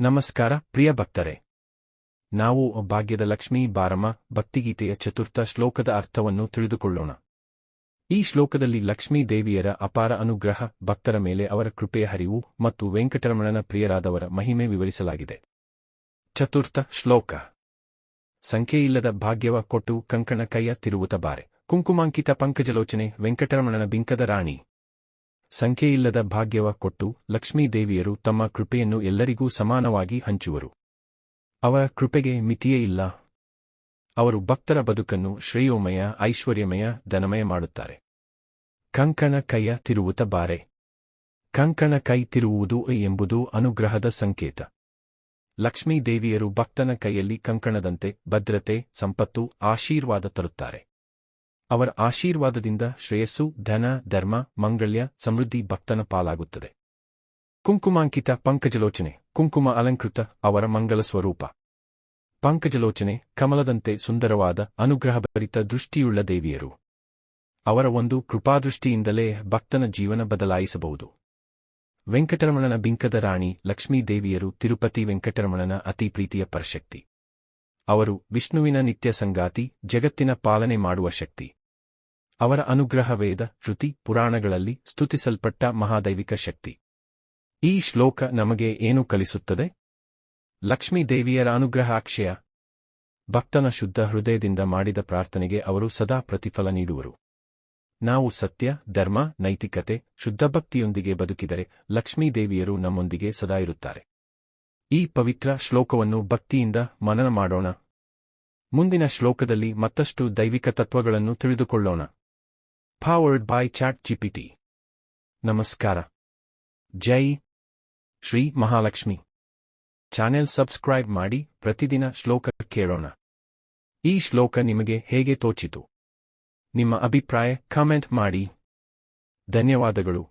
ನಮಸ್ಕಾರ, ಪ್ರಿಯ ಭಕ್ತರೆ. ನಾವು ಭಾಗ್ಯದ ಲಕ್ಷ್ಮೀ ಬಾರಮ ಭಕ್ತಿಗೀತೆಯ ಚತುರ್ಥ ಶ್ಲೋಕದ ಅರ್ಥವನ್ನು ತಿಳಿದುಕೊಳ್ಳೋಣ. ಈ ಶ್ಲೋಕದಲ್ಲಿ ಲಕ್ಷ್ಮೀ ದೇವಿಯರ ಅಪಾರ ಅನುಗ್ರಹ, ಭಕ್ತರ ಮೇಲೆ ಅವರ ಕೃಪೆಯ ಹರಿವು ಮತ್ತು ವೆಂಕಟರಮಣನ ಪ್ರಿಯರಾದವರ ಮಹಿಮೆ ವಿವರಿಸಲಾಗಿದೆ. ಚತುರ್ಥ ಶ್ಲೋಕ. ಸಂಖ್ಯೆಯಿಲ್ಲದ ಭಾಗ್ಯವ ಕೊಟ್ಟು ಕಂಕಣ ಕೈಯ ತಿರುವುತ ಬಾರೆ. ಕುಂಕುಮಾಂಕಿತ ಪಂಕಜಲೋಚನೆ, ವೆಂಕಟರಮಣನ ಬಿಂಕದ ರಾಣಿ. ಸಂಖ್ಯೆಯಿಲ್ಲದ ಭಾಗ್ಯವ ಕೊಟ್ಟು ಲಕ್ಷ್ಮೀದೇವಿಯರು ತಮ್ಮ ಕೃಪೆಯನ್ನು ಎಲ್ಲರಿಗೂ ಸಮಾನವಾಗಿ ಹಂಚುವರು. ಅವರ ಕೃಪೆಗೆ ಮಿತಿಯೇ ಇಲ್ಲ. ಅವರು ಭಕ್ತರ ಬದುಕನ್ನು ಶ್ರೇಯೋಮಯ, ಐಶ್ವರ್ಯಮಯ, ಧನಮಯ ಮಾಡುತ್ತಾರೆ. ಕಂಕಣ ಕೈಯ ತಿರುವುತ ಬಾರೆ. ಕಂಕಣ ಕೈ ತಿರುವುದು ಎಂಬುದು ಅನುಗ್ರಹದ ಸಂಕೇತ. ಲಕ್ಷ್ಮೀದೇವಿಯರು ಭಕ್ತನ ಕೈಯಲ್ಲಿ ಕಂಕಣದಂತೆ ಭದ್ರತೆ, ಸಂಪತ್ತು, ಆಶೀರ್ವಾದ ತರುತ್ತಾರೆ. ಅವರ ಆಶೀರ್ವಾದದಿಂದ ಶ್ರೇಯಸ್ಸು, ಧನ, ಧರ್ಮ, ಮಂಗಳ್ಯ, ಸಮೃದ್ಧಿ, ಭಕ್ತನ ಪಾಲಾಗುತ್ತದೆ. ಕುಂಕುಮಾಂಕಿತ ಪಂಕಜಲೋಚನೆ, ಕುಂಕುಮ ಅಲಂಕೃತ ಅವರ ಮಂಗಲ ಸ್ವರೂಪ ಪಂಕಜಲೋಚನೆ, ಕಮಲದಂತೆ ಸುಂದರವಾದ, ಅನುಗ್ರಹಭರಿತ ದೃಷ್ಟಿಯುಳ್ಳ ದೇವಿಯರು. ಅವರ ಒಂದು ಕೃಪಾದೃಷ್ಟಿಯಿಂದಲೇ ಭಕ್ತನ ಜೀವನ ಬದಲಾಯಿಸಬಹುದು. ವೆಂಕಟರಮಣನ ಬಿಂಕದ ರಾಣಿ ಲಕ್ಷ್ಮೀದೇವಿಯರು ತಿರುಪತಿ ವೆಂಕಟರಮಣನ ಅತಿ ಪ್ರೀತಿಯ ಪರಶಕ್ತಿ. ಅವರು ವಿಷ್ಣುವಿನ ನಿತ್ಯ ಸಂಗಾತಿ, ಜಗತ್ತಿನ ಪಾಲನೆ ಮಾಡುವ ಶಕ್ತಿ. ಅವರ ಅನುಗ್ರಹವೇದ ಶ್ರುತಿ, ಪುರಾಣಗಳಲ್ಲಿ ಸ್ತುತಿಸಲ್ಪಟ್ಟ ಮಹಾದೈವಿಕ ಶಕ್ತಿ. ಈ ಶ್ಲೋಕ ನಮಗೆ ಏನು ಕಲಿಸುತ್ತದೆ? ಲಕ್ಷ್ಮೀದೇವಿಯರ ಅನುಗ್ರಹ ಅಕ್ಷಯ. ಭಕ್ತನ ಶುದ್ಧ ಹೃದಯದಿಂದ ಮಾಡಿದ ಪ್ರಾರ್ಥನೆಗೆ ಅವರು ಸದಾ ಪ್ರತಿಫಲ ನೀಡುವರು. ನಾವು ಸತ್ಯ, ಧರ್ಮ, ನೈತಿಕತೆ, ಶುದ್ಧ ಭಕ್ತಿಯೊಂದಿಗೆ ಬದುಕಿದರೆ ಲಕ್ಷ್ಮೀದೇವಿಯರು ನಮ್ಮೊಂದಿಗೆ ಸದಾ ಇರುತ್ತಾರೆ. ಈ ಪವಿತ್ರ ಶ್ಲೋಕವನ್ನು ಭಕ್ತಿಯಿಂದ ಮನನ ಮಾಡೋಣ. ಮುಂದಿನ ಶ್ಲೋಕದಲ್ಲಿ ಮತ್ತಷ್ಟು ದೈವಿಕ ತತ್ವಗಳನ್ನು ತಿಳಿದುಕೊಳ್ಳೋಣ. ಬೈ ಚಾಟ್ ಜಿಪಿಟಿ ನಮಸ್ಕಾರ. ಜೈ ಶ್ರೀ ಮಹಾಲಕ್ಷ್ಮಿ. ಚಾನೆಲ್ ಸಬ್ಸ್ಕ್ರೈಬ್ ಮಾಡಿ ಪ್ರತಿದಿನ ಶ್ಲೋಕ ಕೇಳೋಣ. ಈ ಶ್ಲೋಕ ನಿಮಗೆ ಹೇಗೆ ತೋಚಿತು? ನಿಮ್ಮ ಅಭಿಪ್ರಾಯ ಕಾಮೆಂಟ್ ಮಾಡಿ. ಧನ್ಯವಾದಗಳು.